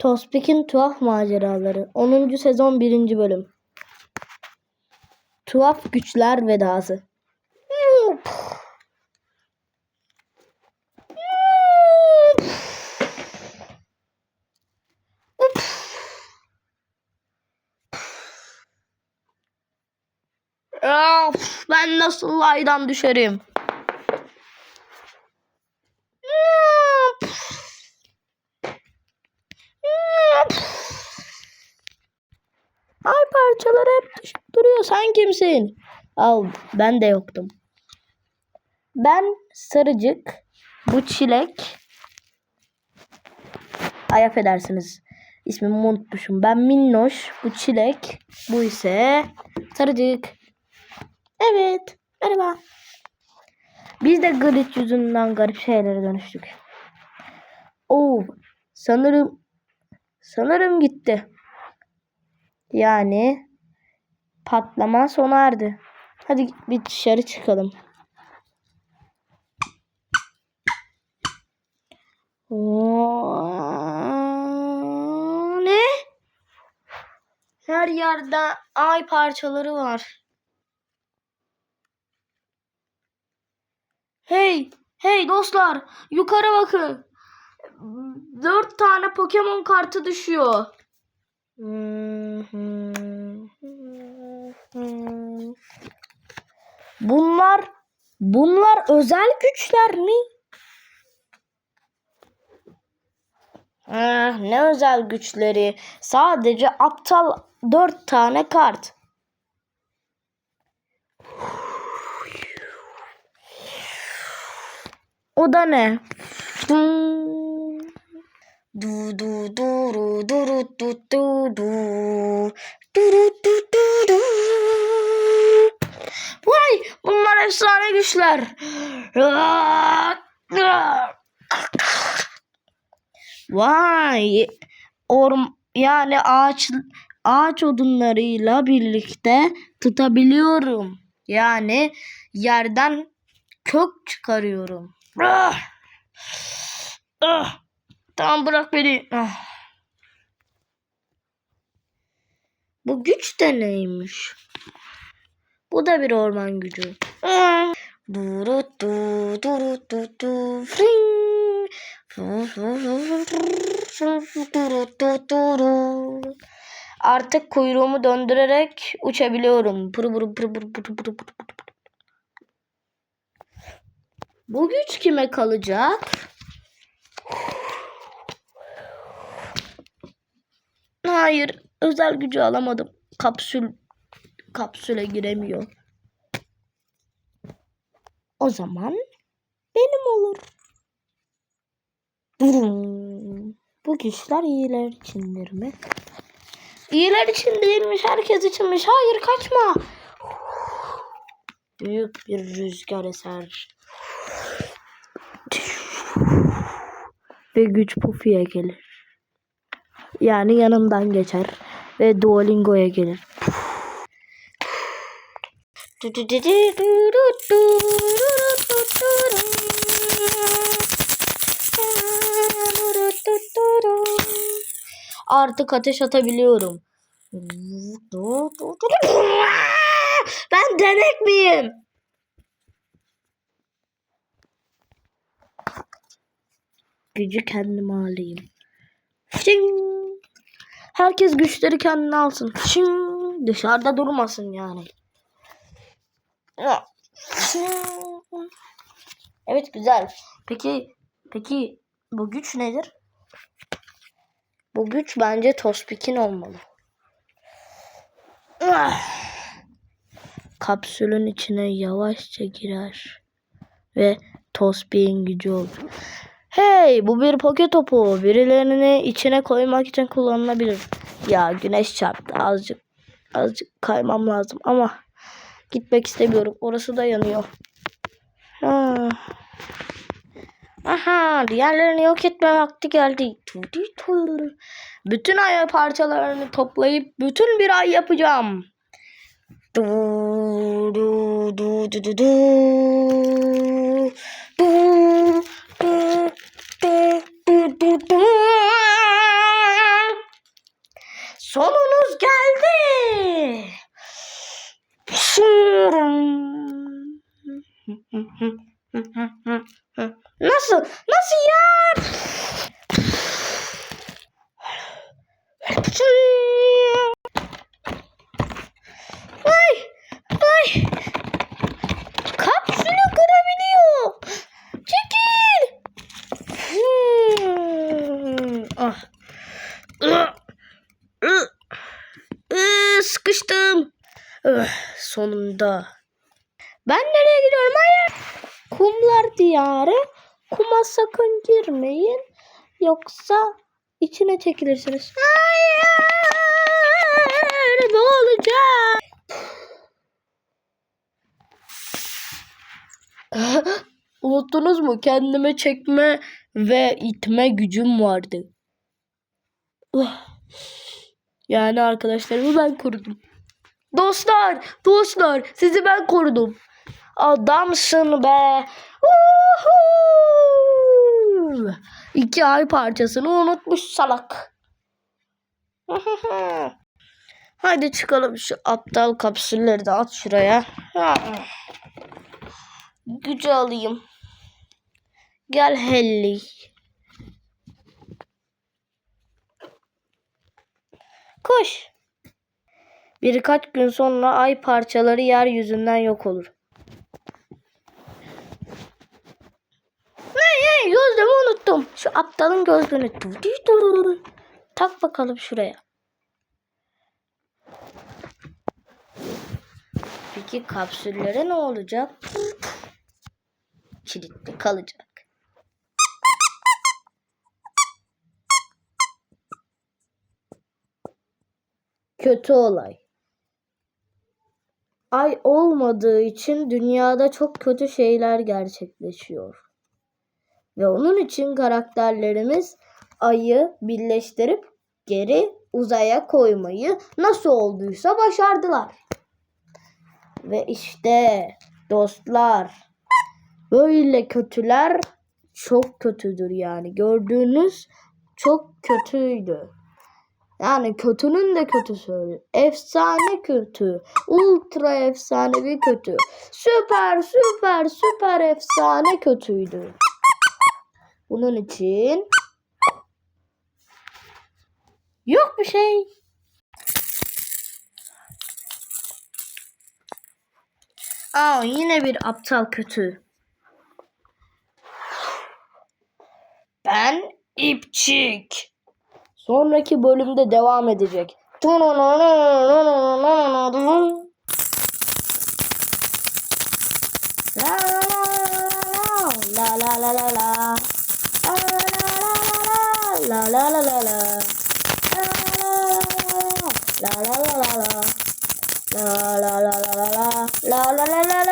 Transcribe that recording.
Tospik'in Tuhaf Maceraları 10. sezon 1. bölüm Tuhaf Güçler Vedası Of, ben nasıl laydan düşerim? Ay parçaları hep düşüp duruyor. Sen kimsin? Al ben de yoktum. Ben sarıcık. Bu çilek. Ay affedersiniz. İsmimi unutmuşum. Ben minnoş. Bu çilek. Bu ise sarıcık. Evet. Merhaba. Biz de glitch yüzünden garip şeylere dönüştük. Oo, sanırım sanırım gitti. Yani patlama sona erdi. Hadi bir dışarı çıkalım. Ne? Her yerde ay parçaları var. Hey, hey dostlar, yukarı bakın. Dört tane Pokemon kartı düşüyor. Bunlar bunlar özel güçler mi? Ah, ne özel güçleri? Sadece aptal dört tane kart. O da ne? Du Du du duru duru du du du. Duru du du du. Vay bunlar efsane güçler. Vay. Orm yani ağaç ağaç odunlarıyla birlikte tutabiliyorum. Yani yerden kök çıkarıyorum. Ah! Ah! Tamam bırak beni. Ah. Bu güç de neymiş? Bu da bir orman gücü. Artık kuyruğumu döndürerek uçabiliyorum. Bu güç kime kalacak? Hayır, özel gücü alamadım. Kapsül kapsüle giremiyor. O zaman benim olur. Bu güçler iyiler içindir mi? İyiler için değilmiş, herkes içinmiş. Hayır, kaçma. Büyük bir rüzgar eser. Ve güç Puffy'ye gelir. Yani yanımdan geçer. Ve Duolingo'ya gelir. Artık ateş atabiliyorum. Ben denek miyim? Gücü kendime alayım. Şing. Herkes güçleri kendine alsın. Şing. Dışarıda durmasın yani. Evet güzel. Peki peki bu güç nedir? Bu güç bence Tospik'in olmalı. Kapsülün içine yavaşça girer ve Tospik'in gücü olur. Hey bu bir poke topu. Birilerini içine koymak için kullanılabilir. Ya güneş çarptı azıcık. Azıcık kaymam lazım ama gitmek istemiyorum. Orası da yanıyor. Ha. Aha diğerlerini yok etme vakti geldi. Bütün ay parçalarını toplayıp bütün bir ay yapacağım. Du du du du du du. Du du. Sonunuz geldi. Nasıl? Nasıl ya? Ay, ay. Kapsülü kırabiliyor. Çekil. Hmm, ah. Ih, ih, ih, Sıkıştım. Ih, Sonunda. Ben nereye gidiyorum? Hayır. Kumlar diyarı. Kuma sakın girmeyin. Yoksa içine çekilirsiniz. Hayır. Ne olacak? Unuttunuz mu? Kendime çekme ve itme gücüm vardı. Yani arkadaşlarımı ben korudum. Dostlar, dostlar sizi ben korudum. Adamsın be. Uhu! İki ay parçasını unutmuş salak. Haydi çıkalım şu aptal kapsülleri de at şuraya. Gücü alayım. Gel Helly. Koş. Birkaç gün sonra ay parçaları yeryüzünden yok olur. Hey hey gözlüğümü unuttum. Şu aptalın gözlüğünü. Tak bakalım şuraya. Peki kapsüllere ne olacak? Kilitli kalacak. Kötü olay. Ay olmadığı için dünyada çok kötü şeyler gerçekleşiyor. Ve onun için karakterlerimiz ayı birleştirip geri uzaya koymayı nasıl olduysa başardılar. Ve işte dostlar böyle kötüler çok kötüdür yani. Gördüğünüz çok kötüydü. Yani kötünün de kötüsü. Efsane kötü. Ultra efsanevi kötü. Süper süper süper efsane kötüydü. Bunun için yok bir şey. Aa yine bir aptal kötü. Ben ipçik. Sonraki bölümde devam edecek. La la la la la La la la la la La la la la la La la la la la La la la la la